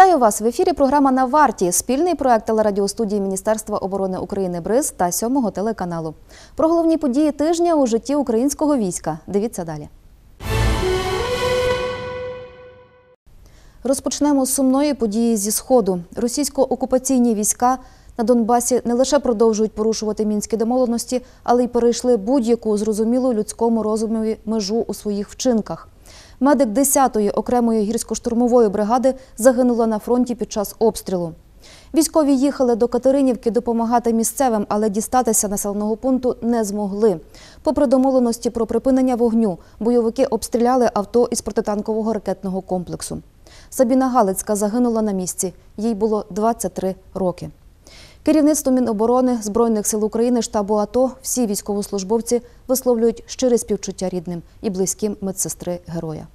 Вітаю вас в ефірі. Програма на варті. Спільний проект телерадіостудії Міністерства оборони України БРИЗ та сьомого телеканалу. Про головні події тижня у житті українського війська. Дивіться далі. Розпочнемо з сумної події зі сходу. Російсько-окупаційні війська на Донбасі не лише продовжують порушувати мінські домовленості, але й перейшли будь-яку зрозумілу людському розумові межу у своїх вчинках. Медик 10-ї окремої гірсько-штурмової бригади загинула на фронті під час обстрілу. Військові їхали до Катеринівки допомагати місцевим, але дістатися населеного пункту не змогли. Попри домовленості про припинення вогню, бойовики обстріляли авто із протитанкового ракетного комплексу. Сабіна Галицька загинула на місці. Їй було 23 роки. Керівництво Міноборони Збройних сил України, штабу АТО, всі військовослужбовці висловлюють щире співчуття рідним і близьким медсестри героя.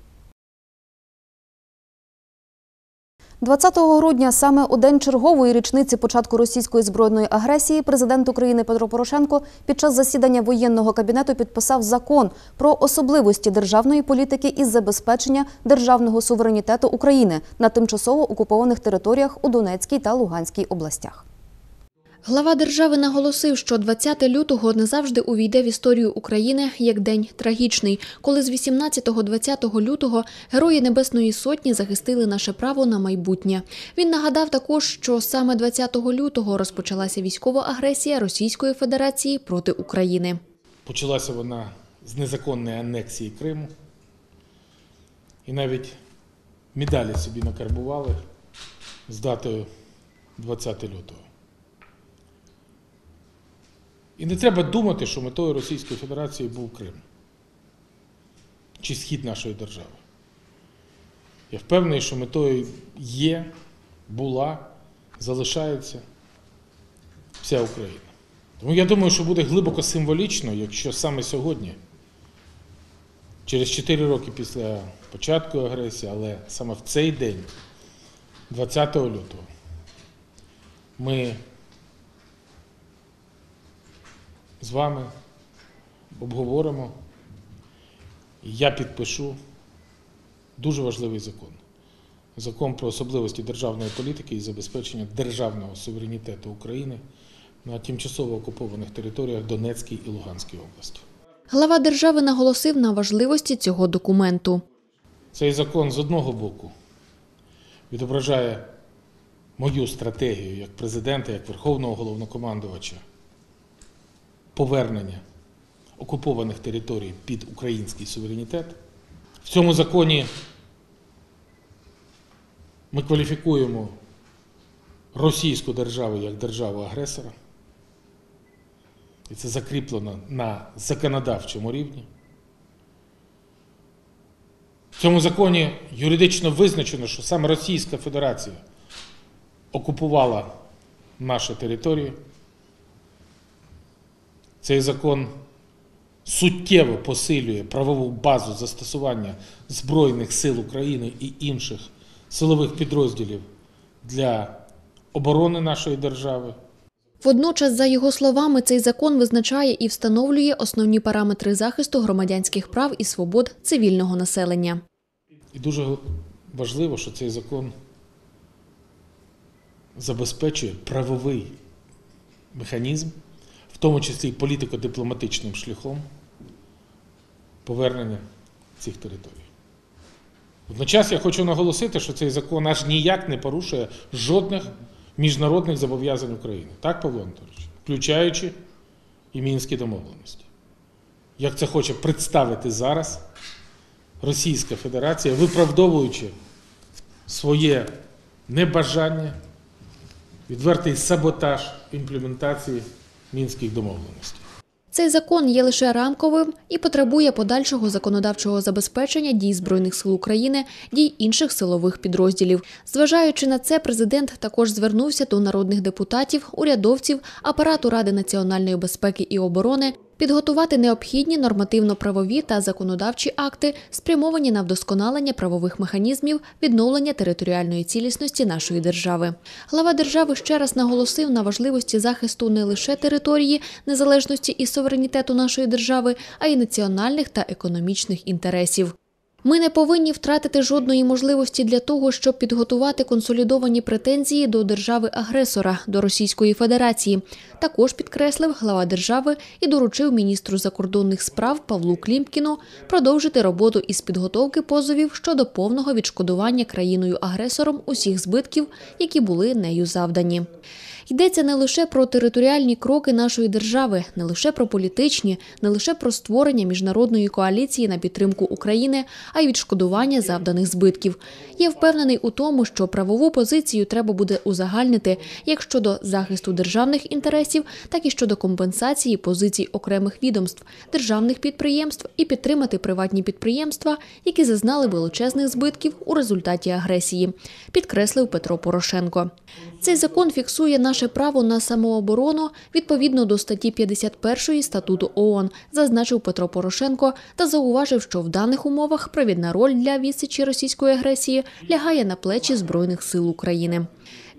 20 грудня, саме у день чергової річниці початку російської збройної агресії, президент України Петро Порошенко під час засідання воєнного кабінету підписав закон про особливості державної політики із забезпечення державного суверенітету України на тимчасово окупованих територіях у Донецькій та Луганській областях. Глава держави наголосив, що 20 лютого не завжди увійде в історію України як день трагічний, коли з 18-20 лютого герої Небесної Сотні захистили наше право на майбутнє. Він нагадав також, що саме 20 лютого розпочалася військова агресія Російської Федерації проти України. Почалася вона з незаконної анексії Криму. І навіть медалі собі накарбували з датою 20 лютого. І не треба думати, що метою Російської Федерації був Крим чи схід нашої держави. Я впевнений, що метою є, була, залишається вся Україна. Тому я думаю, що буде глибоко символічно, якщо саме сьогодні, через 4 роки після початку агресії, але саме в цей день, 20 лютого, ми з вами обговоримо, я підпишу дуже важливий закон. Закон про особливості державної політики і забезпечення державного суверенітету України на тимчасово окупованих територіях Донецької і Луганської області. Глава держави наголосив на важливості цього документу. Цей закон з одного боку відображає мою стратегію як президента, як Верховного головнокомандувача повернення окупованих територій під український суверенітет. В цьому законі ми кваліфікуємо російську державу як державу-агресора. І це закріплено на законодавчому рівні. В цьому законі юридично визначено, що саме Російська Федерація окупувала наші території. Цей закон суттєво посилює правову базу застосування Збройних сил України і інших силових підрозділів для оборони нашої держави. Водночас, за його словами, цей закон визначає і встановлює основні параметри захисту громадянських прав і свобод цивільного населення. І дуже важливо, що цей закон забезпечує правовий механізм, в тому числі політико-дипломатичним шляхом повернення цих територій. Водночас я хочу наголосити, що цей закон аж ніяк не порушує жодних міжнародних зобов'язань України. Так, Павло Анатолійович? Включаючи і мінські домовленості. Як це хоче представити зараз Російська Федерація, виправдовуючи своє небажання, відвертий саботаж імплементації мінських домовленостей. Цей закон є лише рамковим і потребує подальшого законодавчого забезпечення дій Збройних сил України, дій інших силових підрозділів. Зважаючи на це, президент також звернувся до народних депутатів, урядовців, апарату Ради національної безпеки і оборони підготувати необхідні нормативно-правові та законодавчі акти, спрямовані на вдосконалення правових механізмів відновлення територіальної цілісності нашої держави. Глава держави ще раз наголосив на важливості захисту не лише території, незалежності і суверенітету нашої держави, а й національних та економічних інтересів. Ми не повинні втратити жодної можливості для того, щоб підготувати консолідовані претензії до держави-агресора, до Російської Федерації. Також підкреслив глава держави і доручив міністру закордонних справ Павлу Клімкіну продовжити роботу із підготовки позовів щодо повного відшкодування країною-агресором усіх збитків, які були нею завдані. Йдеться не лише про територіальні кроки нашої держави, не лише про політичні, не лише про створення міжнародної коаліції на підтримку України, а й відшкодування завданих збитків. Я впевнений у тому, що правову позицію треба буде узагальнити як щодо захисту державних інтересів, так і щодо компенсації позицій окремих відомств, державних підприємств і підтримати приватні підприємства, які зазнали величезних збитків у результаті агресії, підкреслив Петро Порошенко. Цей закон фіксує наше право на самооборону відповідно до статті 51 статуту ООН, зазначив Петро Порошенко та зауважив, що в даних умовах провідна роль для відсічі російської агресії лягає на плечі Збройних сил України.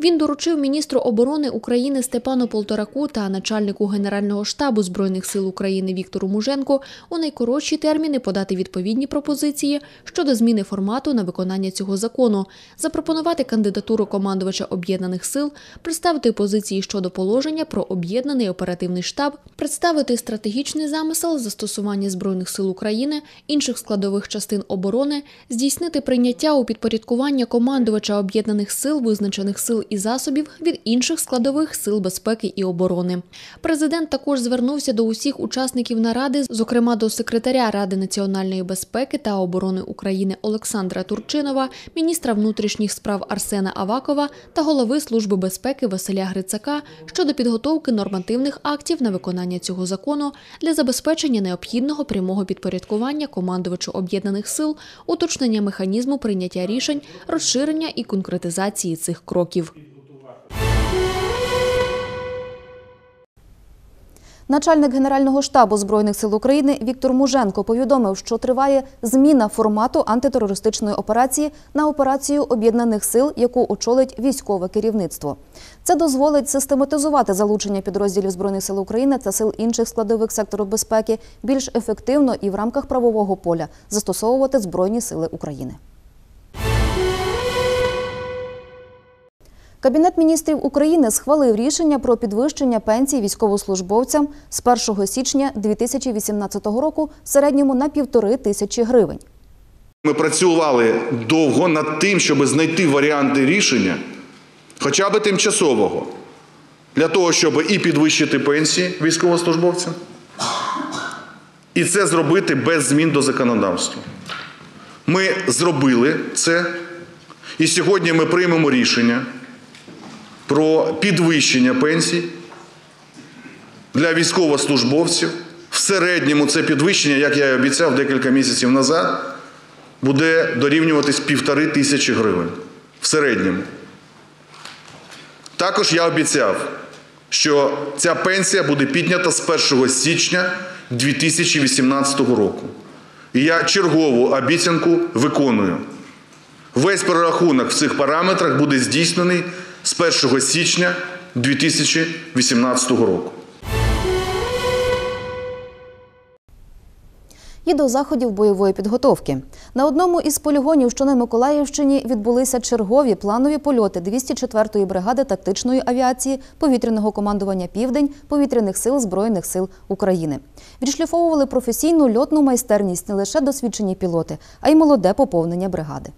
Він доручив міністру оборони України Степану Полтораку та начальнику Генерального штабу Збройних сил України Віктору Муженку у найкоротші терміни подати відповідні пропозиції щодо зміни формату на виконання цього закону, запропонувати кандидатуру командувача об'єднаних сил, представити позиції щодо положення про об'єднаний оперативний штаб, представити стратегічний замисел застосування збройних сил України, інших складових частин оборони, здійснити прийняття у підпорядкування командувача об'єднаних сил, визначених сил і засобів від інших складових сил безпеки і оборони. Президент також звернувся до усіх учасників наради, зокрема до секретаря Ради національної безпеки та оборони України Олександра Турчинова, міністра внутрішніх справ Арсена Авакова та голови Служби безпеки Василя Грицака щодо підготовки нормативних актів на виконання цього закону для забезпечення необхідного прямого підпорядкування командувачу об'єднаних сил, уточнення механізму прийняття рішень, розширення і конкретизації цих кроків. Начальник Генерального штабу Збройних сил України Віктор Муженко повідомив, що триває зміна формату антитерористичної операції на операцію об'єднаних сил, яку очолить військове керівництво. Це дозволить систематизувати залучення підрозділів Збройних сил України та сил інших складових сектору безпеки більш ефективно і в рамках правового поля застосовувати Збройні сили України. Кабінет міністрів України схвалив рішення про підвищення пенсій військовослужбовцям з 1 січня 2018 року в середньому на півтори тисячі гривень. Ми працювали довго над тим, щоб знайти варіанти рішення, хоча б тимчасового, для того, щоб і підвищити пенсії військовослужбовцям, і це зробити без змін до законодавства. Ми зробили це, і сьогодні ми приймемо рішення про підвищення пенсій для військовослужбовців. В середньому це підвищення, як я і обіцяв декілька місяців назад, буде дорівнюватись півтори тисячі гривень в середньому. Також я обіцяв, що ця пенсія буде піднята з 1 січня 2018 року. І я чергову обіцянку виконую. Весь перерахунок в цих параметрах буде здійснений з 1 січня 2018 року. І до заходів бойової підготовки. На одному із полігонів, що на Миколаївщині, відбулися чергові планові польоти 204-ї бригади тактичної авіації повітряного командування Південь повітряних сил Збройних сил України. Відшліфовували професійну льотну майстерність не лише досвідчені пілоти, а й молоде поповнення бригади.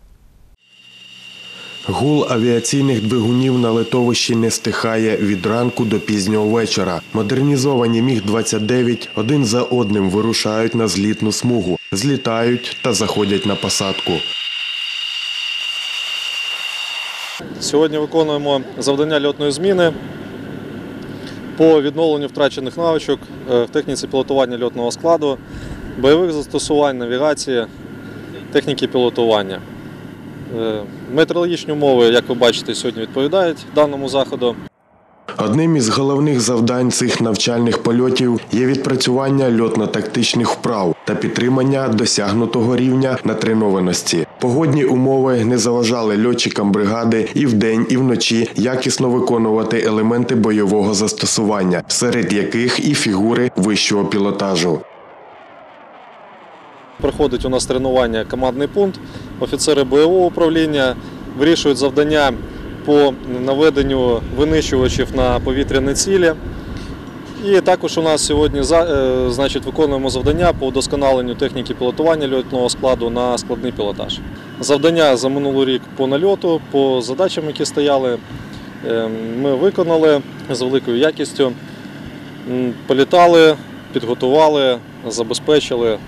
Гул авіаційних двигунів на литовищі не стихає від ранку до пізнього вечора. Модернізовані Міг-29 один за одним вирушають на злітну смугу, злітають та заходять на посадку. Сьогодні виконуємо завдання льотної зміни по відновленню втрачених навичок е, в техніці пілотування льотного складу, бойових застосувань, навігації, техніки пілотування. Е, Метеорологічні умови, як ви бачите, сьогодні відповідають даному заходу. Одним із головних завдань цих навчальних польотів є відпрацювання льотно-тактичних вправ та підтримання досягнутого рівня натренованості. Погодні умови не заважали льотчикам бригади і вдень, і вночі якісно виконувати елементи бойового застосування, серед яких і фігури вищого пілотажу. Проходить у нас тренування командний пункт, офіцери бойового управління вирішують завдання по наведенню винищувачів на повітряні цілі. І також у нас сьогодні е, значить, виконуємо завдання по вдосконаленню техніки пілотування льотного складу на складний пілотаж. Завдання за минулий рік по нальоту, по задачам, які стояли, е, ми виконали з великою якістю. Політали, підготували, забезпечили.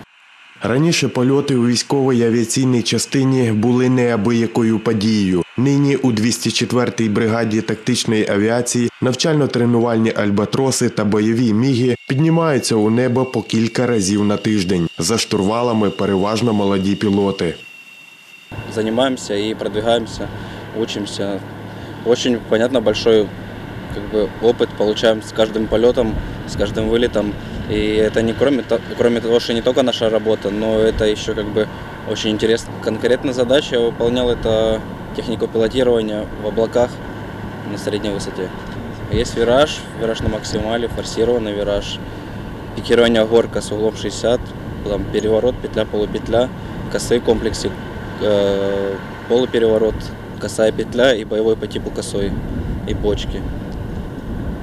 Раніше польоти у військовій авіаційній частині були неабиякою подією. Нині у 204-й бригаді тактичної авіації навчально-тренувальні альбатроси та бойові міги піднімаються у небо по кілька разів на тиждень. За штурвалами переважно молоді пілоти. занимаемся и продвигаемся, учимся. Очень, понятно, большой как бы, опыт получаем с каждым полетом, с каждым вылетом. И это не кроме, то- кроме того, что не только наша работа, но это еще как бы очень интересно. Конкретно задача я выполнял это технику пилотирования в облаках на средней высоте. Есть вираж, вираж на максимале, форсированный вираж, пикирование горка с углом 60, там переворот, петля, полупетля, косые комплексы, э, полупереворот, косая петля и боевой по типу косой и бочки.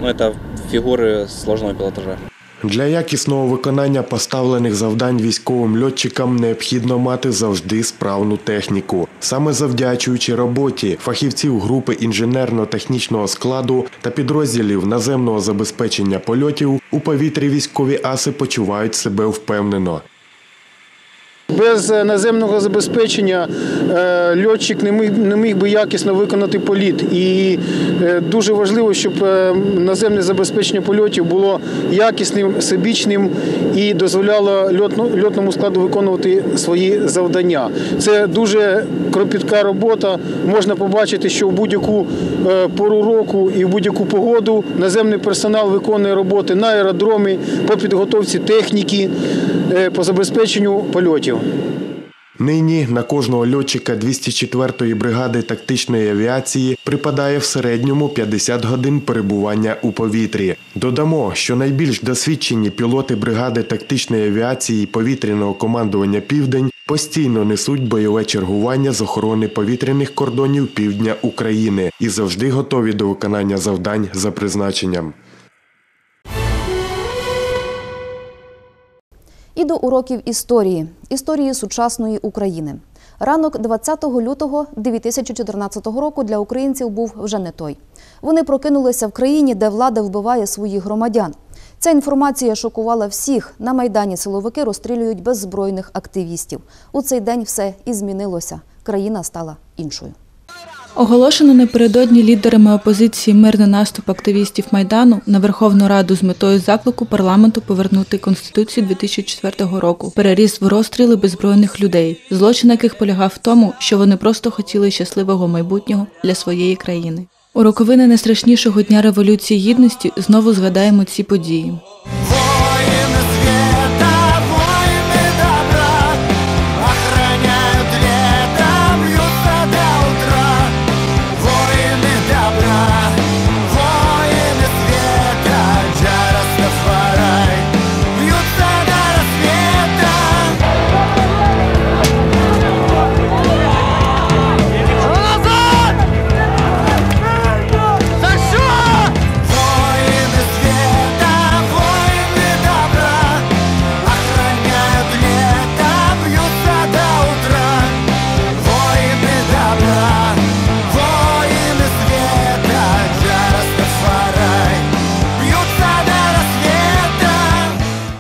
Ну, это фигуры сложного пилотажа. Для якісного виконання поставлених завдань військовим льотчикам необхідно мати завжди справну техніку. Саме завдячуючи роботі фахівців групи інженерно-технічного складу та підрозділів наземного забезпечення польотів у повітрі військові аси почувають себе впевнено. Без е, наземного забезпечення е, льотчик не міг, би якісно виконати політ. І е, дуже важливо, щоб наземне забезпечення польотів було якісним, всебічним і дозволяло льотному складу виконувати свої завдання. Це дуже кропітка робота. Можна побачити, що в будь-яку пору року і в будь-яку погоду наземний персонал виконує роботи на аеродромі по підготовці техніки, по забезпеченню польотів. Нині на кожного льотчика 204-ї бригади тактичної авіації припадає в середньому 50 годин перебування у повітрі. Додамо, що найбільш досвідчені пілоти бригади тактичної авіації повітряного командування Південь постійно несуть бойове чергування з охорони повітряних кордонів півдня України і завжди готові до виконання завдань за призначенням. І до уроків історії, історії сучасної України. Ранок 20 лютого 2014 року для українців був вже не той. Вони прокинулися в країні, де влада вбиває своїх громадян. Ця інформація шокувала всіх. На майдані силовики розстрілюють беззбройних активістів. У цей день все і змінилося. Країна стала іншою. Оголошено напередодні лідерами опозиції мирний наступ активістів Майдану на Верховну Раду з метою заклику парламенту повернути Конституцію 2004 року переріс в розстріли беззбройних людей, злочин яких полягав в тому, що вони просто хотіли щасливого майбутнього для своєї країни. У роковини найстрашнішого дня Революції Гідності знову згадаємо ці події.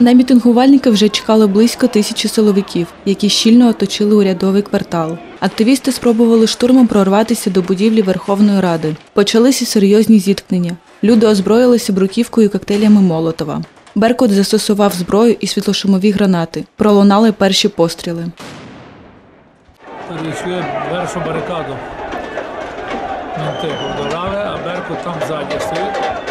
На мітингувальники вже чекали близько тисячі силовиків, які щільно оточили урядовий квартал. Активісти спробували штурмом прорватися до будівлі Верховної Ради. Почалися серйозні зіткнення. Люди озброїлися бруківкою і коктейлями Молотова. Беркут застосував зброю і світлошумові гранати. Пролунали перші постріли. перейшли першу барикаду. Менти подолали, а Беркут там ззаді стоїть.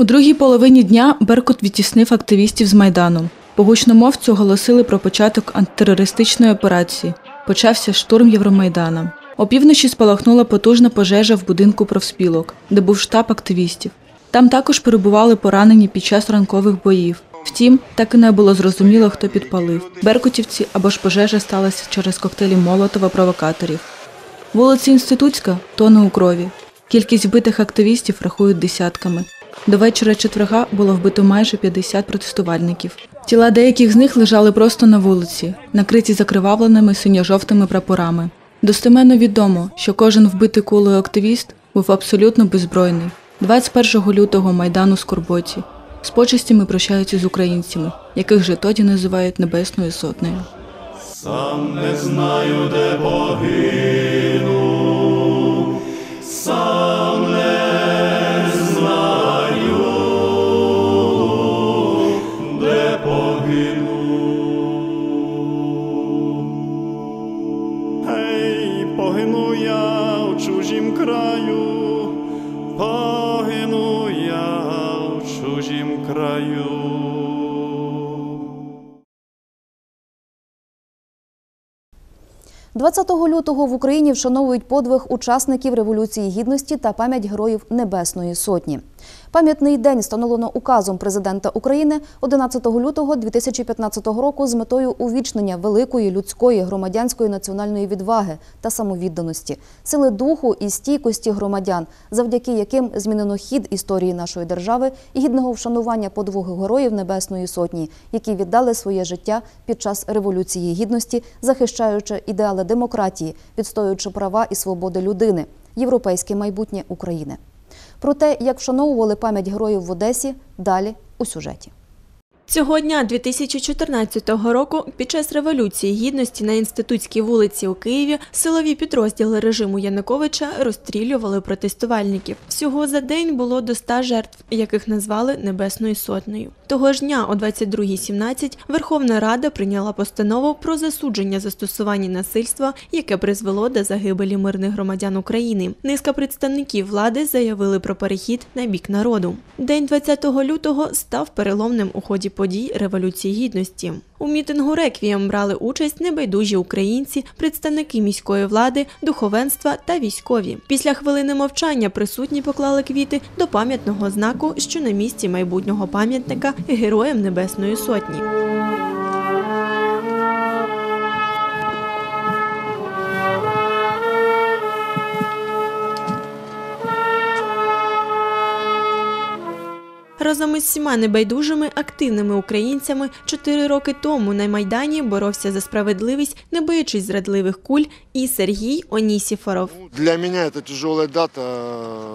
У другій половині дня Беркут відтіснив активістів з Майдану. По гучномовцю оголосили про початок антитерористичної операції. Почався штурм Євромайдана. Опівночі спалахнула потужна пожежа в будинку профспілок, де був штаб активістів. Там також перебували поранені під час ранкових боїв. Втім, так і не було зрозуміло, хто підпалив беркутівці або ж пожежа сталася через коктейлі Молотова провокаторів. Вулиця Інститутська тоне у крові. Кількість вбитих активістів рахують десятками. До вечора четверга було вбито майже 50 протестувальників. Тіла деяких з них лежали просто на вулиці, накриті закривавленими синьо-жовтими прапорами. Достеменно відомо, що кожен вбитий кулею активіст був абсолютно беззбройний. 21 лютого майдан у Скорботі. З почестями прощаються з українцями, яких же тоді називають Небесною Сотнею. Сам не знаю, де погину, 20 лютого в Україні вшановують подвиг учасників Революції Гідності та пам'ять героїв Небесної Сотні. Пам'ятний день встановлено указом президента України 11 лютого 2015 року з метою увічнення великої людської громадянської національної відваги та самовідданості, сили духу і стійкості громадян, завдяки яким змінено хід історії нашої держави і гідного вшанування подвигу героїв Небесної Сотні, які віддали своє життя під час Революції Гідності, захищаючи ідеали демократії, відстоюючи права і свободи людини, європейське майбутнє України. Про те, як вшановували пам'ять героїв в Одесі, далі у сюжеті. Цього дня 2014 року під час Революції Гідності на Інститутській вулиці у Києві силові підрозділи режиму Януковича розстрілювали протестувальників. Всього за день було до 100 жертв, яких назвали Небесною Сотнею. Того ж дня о 22.17 Верховна Рада прийняла постанову про засудження застосування насильства, яке призвело до загибелі мирних громадян України. Низка представників влади заявили про перехід на бік народу. День 20 лютого став переломним у ході подій Революції Гідності. У мітингу Реквієм брали участь небайдужі українці, представники міської влади, духовенства та військові. Після хвилини мовчання присутні поклали квіти до пам'ятного знаку, що на місці майбутнього пам'ятника Героям Небесної Сотні. Разом із всіма небайдужими активними українцями чотири роки тому на Майдані боровся за справедливість, не боячись зрадливих куль, і Сергій Онісіфоров. Для меня это тяжелая дата,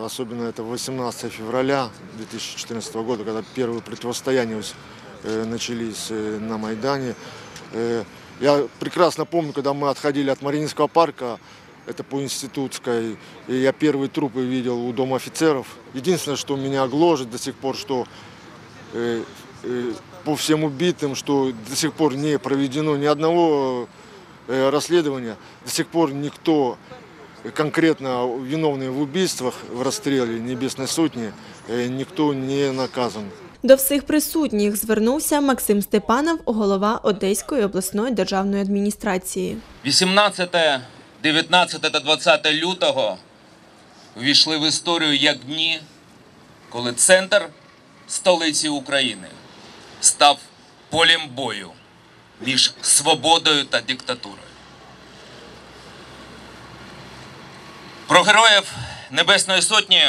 особенно это 18 февраля 2014 года, когда первые противостояния э, начались э, на Майдане. Э, Я прекрасно помню, когда мы отходили от Мариинского парка, это по Институтской, и я первые трупы видел у Дома офицеров. Единственное, что меня гложет до сих пор, что э, э, по всем убитым, что до сих пор не проведено ни одного э, расследования, до сих пор никто конкретно виновный в убийствах, в расстреле Небесной Сотни, э, никто не наказан. До всіх присутніх звернувся Максим Степанов, голова Одеської обласної державної адміністрації. 18, 19 та 20 лютого ввійшли в історію як дні, коли центр столиці України став полем бою між свободою та диктатурою. Про героїв Небесної Сотні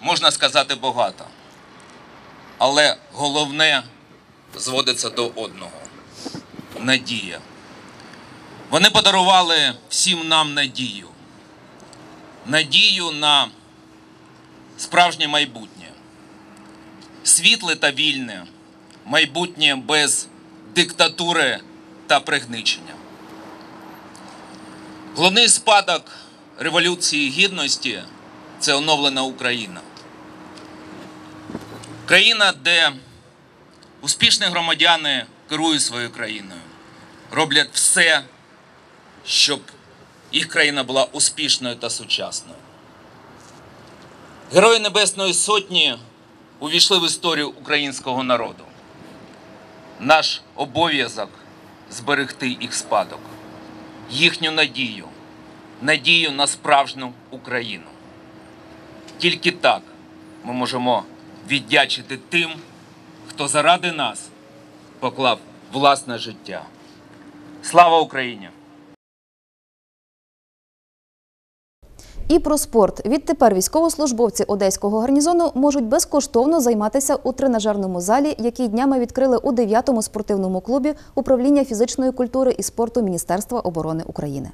можна сказати багато, але головне зводиться до одного надія. Вони подарували всім нам надію. Надію на справжнє майбутнє, світле та вільне, майбутнє без диктатури та пригничення. Головний спадок Революції Гідності це оновлена Україна. Країна, де успішні громадяни керують своєю країною, роблять все, щоб їх країна була успішною та сучасною. Герої Небесної Сотні увійшли в історію українського народу. Наш обов'язок зберегти їх спадок, їхню надію, надію на справжню Україну. Тільки так ми можемо віддячити тим, хто заради нас поклав власне життя. Слава Україні! І про спорт. Відтепер військовослужбовці одеського гарнізону можуть безкоштовно займатися у тренажерному залі, який днями відкрили у 9-му спортивному клубі управління фізичної культури і спорту Міністерства оборони України.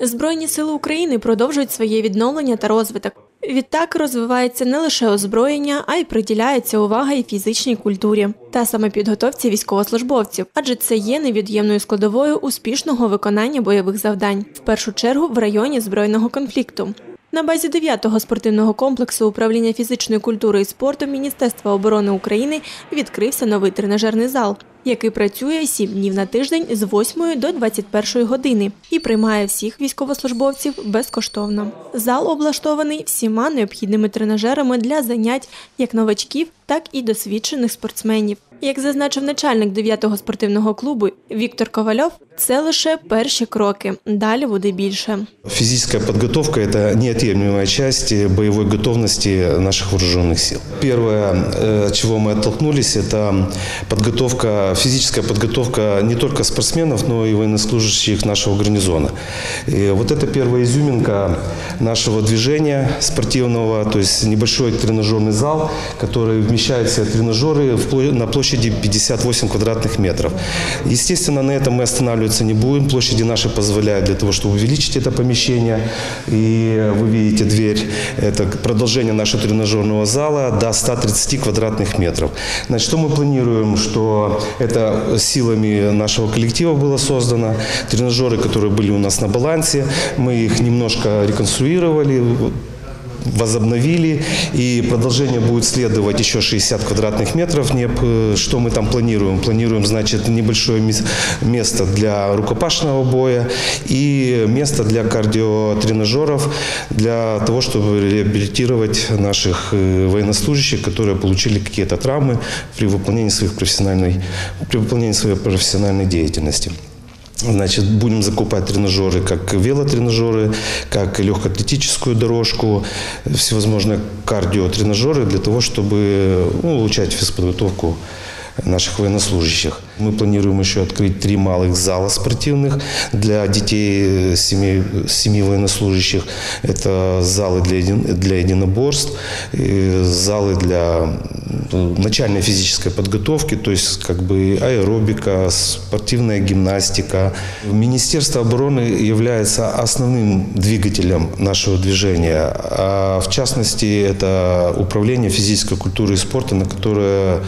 Збройні сили України продовжують своє відновлення та розвиток. Відтак розвивається не лише озброєння, а й приділяється увага і фізичній культурі та саме підготовці військовослужбовців, адже це є невід'ємною складовою успішного виконання бойових завдань, в першу чергу в районі збройного конфлікту. На базі 9-го спортивного комплексу управління фізичної культури і спорту Міністерства оборони України відкрився новий тренажерний зал, який працює 7 днів на тиждень з 8 до 21 години і приймає всіх військовослужбовців безкоштовно. Зал облаштований всіма необхідними тренажерами для занять як новачків, так і досвідчених спортсменів. Як зазначив начальник 9-го спортивного клубу Віктор Ковальов, це лише перші кроки. Далі буде більше. Физическая подготовка – это неотъемлемая часть боевой готовности наших вооруженных сил. Первое, э, от чего мы оттолкнулись, это подготовка, физическая подготовка не только спортсменов, но и военнослужащих нашего гарнизона. И вот это первая изюминка нашего движения спортивного, то есть небольшой тренажерный зал, который вмещает в себя тренажеры в пло- на площади 58 квадратных метров. Естественно, на этом мы останавливаться не будем. Площади наши позволяют для того, чтобы увеличить это помещение. И вы видите дверь, это продолжение нашего тренажерного зала до 130 квадратных метров. Значит, что мы планируем, что это силами нашего коллектива было создано. Тренажеры, которые были у нас на балансе, мы их немножко реконструировали, возобновили, и продолжение будет следовать еще 60 квадратных метров. Э, Что мы там планируем? Планируем, значит, небольшое мес- место для рукопашного боя и место для кардиотренажеров, для того, чтобы реабилитировать наших э, военнослужащих, которые получили какие-то травмы при выполнении своих профессиональной, при выполнении своей профессиональной деятельности. Значит, будем закупать тренажеры, как велотренажеры, как легкоатлетическую дорожку, всевозможные кардиотренажеры для того, чтобы ну, улучшать физподготовку наших военнослужащих. Мы планируем еще открыть три малых зала спортивных для детей э, семей, семи военнослужащих. Это залы для, един- для единоборств, и залы для начальной физической подготовки, то есть как бы аэробика, спортивная гимнастика. Министерство обороны является основным двигателем нашего движения, а в частности это управление физической культуры и спорта, на которое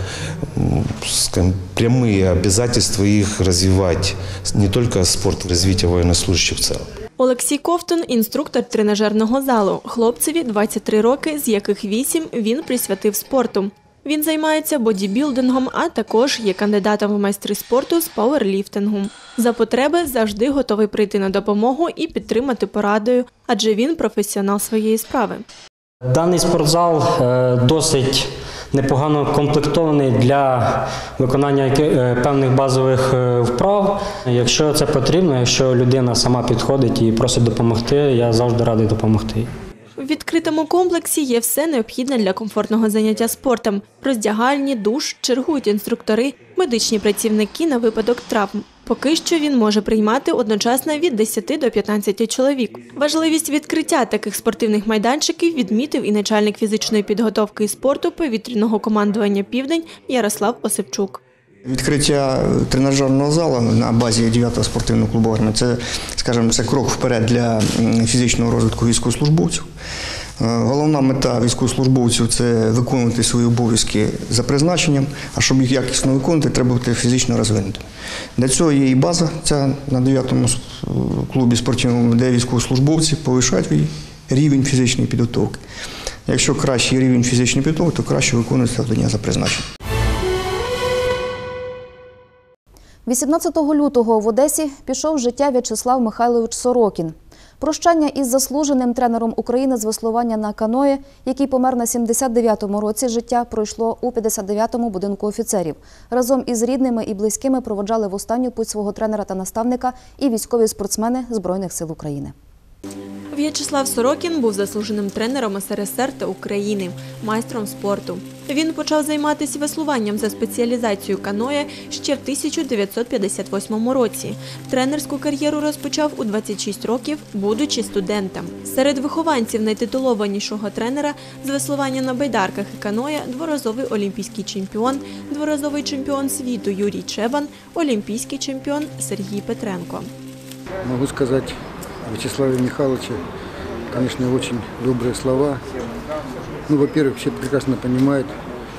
скажем, прямые обязательства их развивать не только спорт, развитие военнослужащих в целом. Олексій Ковтун – інструктор тренажерного залу. Хлопцеві 23 роки, з яких 8 він присвятив спорту. Він займається бодібілдингом, а також є кандидатом в майстри спорту з пауерліфтингу. За потреби завжди готовий прийти на допомогу і підтримати порадою, адже він професіонал своєї справи. Даний спортзал е, досить непогано комплектований для виконання е, певних базових е, вправ. Якщо це потрібно, якщо людина сама підходить і просить допомогти, я завжди радий допомогти. В відкритому комплексі є все необхідне для комфортного заняття спортом: роздягальні, душ, чергують інструктори, медичні працівники на випадок травм. Поки що він може приймати одночасно від 10 до 15 чоловік. Важливість відкриття таких спортивних майданчиків відмітив і начальник фізичної підготовки і спорту повітряного командування Південь Ярослав Осипчук. Відкриття тренажерного залу на базі 9-го спортивного клубу армії це, скажімо, це крок вперед для фізичного розвитку військовослужбовців. Е, Головна мета військовослужбовців це виконувати свої обов'язки за призначенням, а щоб їх якісно виконувати, треба бути фізично розвинутим. Для цього є і база ця на 9-му клубі спортивному, де військовослужбовці повишають рівень фізичної підготовки. Якщо кращий рівень фізичної підготовки, то краще виконується завдання за призначенням. 18 лютого в Одесі пішов життя В'ячеслав Михайлович Сорокін. Прощання із заслуженим тренером України з веслування на каної, який помер на 79-му році життя, пройшло у 59-му будинку офіцерів. Разом із рідними і близькими проводжали в останню путь свого тренера та наставника і військові спортсмени Збройних сил України. В'ячеслав Сорокін був заслуженим тренером СРСР та України, майстром спорту. Він почав займатися веслуванням за спеціалізацією каноє ще в 1958 році. Тренерську кар'єру розпочав у 26 років, будучи студентом. Серед вихованців найтитулованішого тренера з веслування на байдарках і каноє дворазовий олімпійський чемпіон, дворазовий чемпіон світу Юрій Чебан, олімпійський чемпіон Сергій Петренко. Могу сказать о Вячеславе Михайловиче, конечно, очень добрые слова. Ну, во-первых, все прекрасно понимают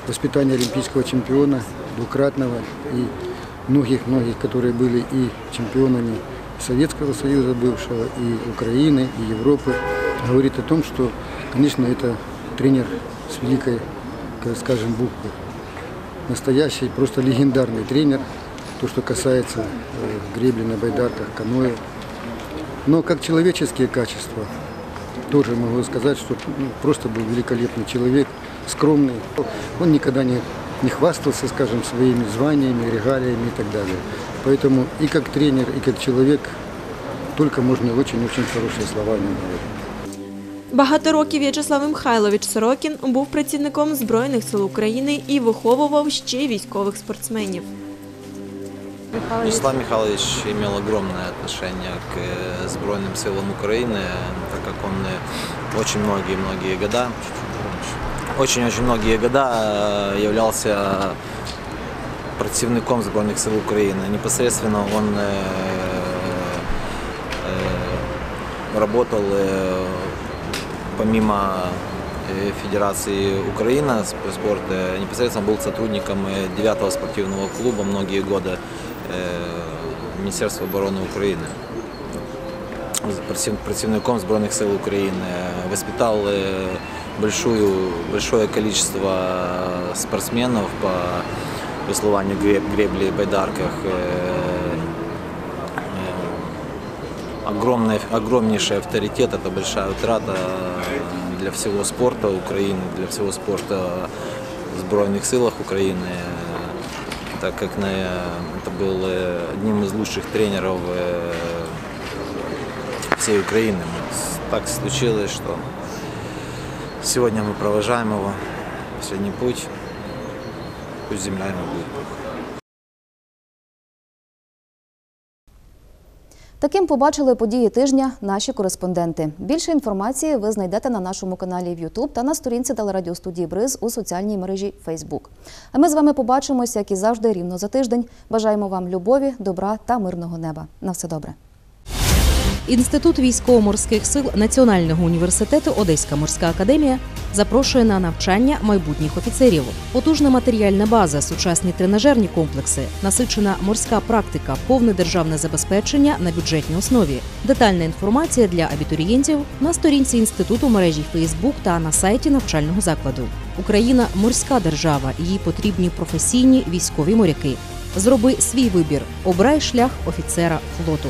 воспитание олимпийского чемпиона, двукратного, и многих-многих, которые были и чемпионами Советского Союза бывшего, и Украины, и Европы, говорит о том, что, конечно, это тренер с великой, скажем, буквы. Настоящий, просто легендарный тренер, то, что касается э, гребли на байдарках, каноэ. Но как человеческие качества, тоже могу сказать, что ну, просто был великолепный человек, скромный. Он никогда не, не хвастался, скажем, своими званиями, регалиями и так далее. Поэтому и как тренер, и как человек только можно очень-очень хорошие слова о нем говорить. Багато років В'ячеслав Михайлович Сорокін був працівником Збройних сил України і виховував ще й військових спортсменів. Вячеслав Михайлович имел огромное отношение к э, Сбройным силам Украины, так как он э, очень многие-многие года, очень-очень многие года э, являлся противником Сбройных сил Украины. Непосредственно он э, э, работал э, помимо э, Федерации Украина сп- спорта, непосредственно был сотрудником 9 спортивного клуба многие годы э, Министерства обороны Украины. Против- Противником Сбройных сил Украины. Воспитал э, большую, большое количество спортсменов по веслованию греб, гребли и байдарках. Э, э, огромный, огромнейший авторитет, это большая утрата для всего спорта Украины, для всего спорта в Збройных силах Украины, так как на- это был э, одним из лучших тренеров э, всей Украины. Вот Так случилось, что сегодня мы провожаем его в последний путь. Пусть земля ему будет Таким побачили події тижня наші кореспонденти. Більше інформації ви знайдете на нашому каналі в YouTube та на сторінці телерадіостудії Бриз у соціальній мережі Facebook. А ми з вами побачимося, як і завжди, рівно за тиждень. Бажаємо вам любові, добра та мирного неба. На все добре. Інститут військово-морських сил Національного університету Одеська морська академія запрошує на навчання майбутніх офіцерів. Потужна матеріальна база, сучасні тренажерні комплекси, насичена морська практика, повне державне забезпечення на бюджетній основі. Детальна інформація для абітурієнтів на сторінці інституту мережі Facebook та на сайті навчального закладу. Україна морська держава. Їй потрібні професійні військові моряки. Зроби свій вибір. Обирай шлях офіцера флоту.